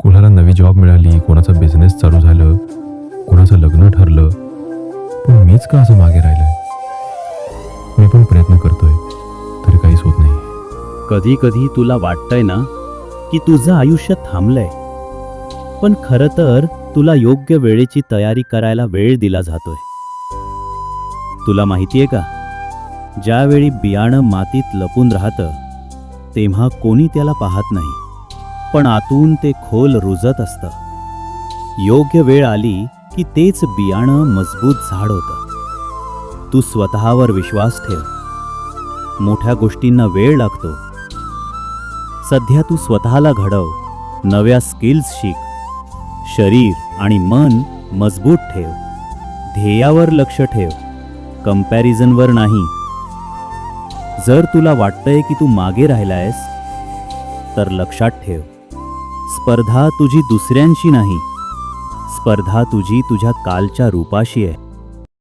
कोणाला नवी जॉब मिळाली कोणाचा बिझनेस चालू झालं कोणाचं लग्न ठरलं पण मीच का असं मागे राहिलोय? मी पण प्रयत्न करतोय तरी काहीच होत नाही. कधी कधी तुला वाटतंय ना की तुझं आयुष्य थांबलंय. पण खरं तर तुला योग्य वेळेची तयारी करायला वेळ दिला जातोय. तुला माहितीये का ज्यावेळी बियाणं मातीत लपून राहतं तेव्हा कोणी त्याला पाहत नाही. पण आतून ते खोल रुजत असतं. योग्य वेळ आली की तेच बियाणं मजबूत झाड होतं. तू स्वतःवर विश्वास ठेव. मोठ्या गोष्टींना वेळ लागतो. सध्या तू स्वतःला घडव. नव्या स्किल्स शिक. शरीर आणि मन मजबूत ठेव. ध्येयावर लक्ष ठेव. कंपॅरिझनवर नाही. जर तुला वाटतंय की तू मागे राहिलायस तर लक्षात ठेव. स्पर्धा तुझी दुसऱ्यांशी नाही. स्पर्धा तुझी तुझ्या कालच्या रूपाशी आहे.